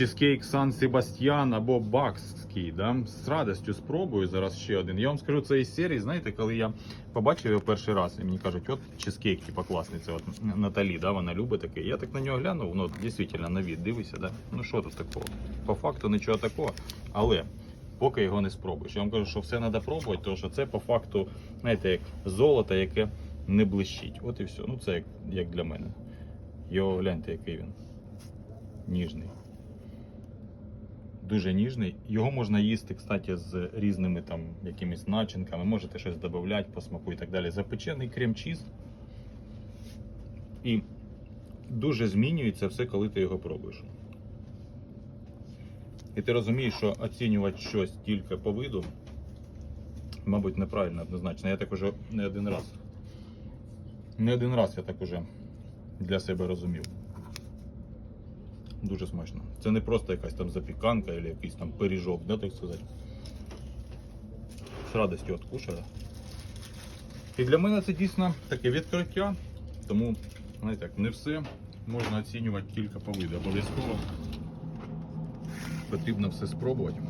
Чизкейк Сан Себастьян або Бакський. Да? З радістю спробую зараз ще один. Я вам скажу, це із серії, знаєте, коли я побачив його перший раз, і мені кажуть, от чизкейк, типа класний, це от Наталі, да, вона любить такий. Я так на нього глянув, ну дійсно на від дивися, да? ну що тут такого? По факту нічого такого, але поки його не спробуєш. Я вам кажу, що все треба пробувати, тому що це по факту, знаєте, як золото, яке не блищить. От і все. Ну це як, як для мене. Його гляньте, який він. Ніжний дуже ніжний. Його можна їсти, кстати, з різними там якимись начинками. Можете щось додати по смаку і так далі. Запечений крем-чіз. І дуже змінюється все, коли ти його пробуєш. І ти розумієш, що оцінювати щось тільки по виду, мабуть, неправильно однозначно. Я так уже не один раз. Не один раз я так уже для себе розумів. Дуже смачно. Це не просто якась там запіканка або якийсь там пиріжок, да, так сказати. З радістю відкушали. І для мене це дійсно таке відкриття, тому, знаєте, як, не все можна оцінювати тільки по виду. Обов'язково потрібно все спробувати.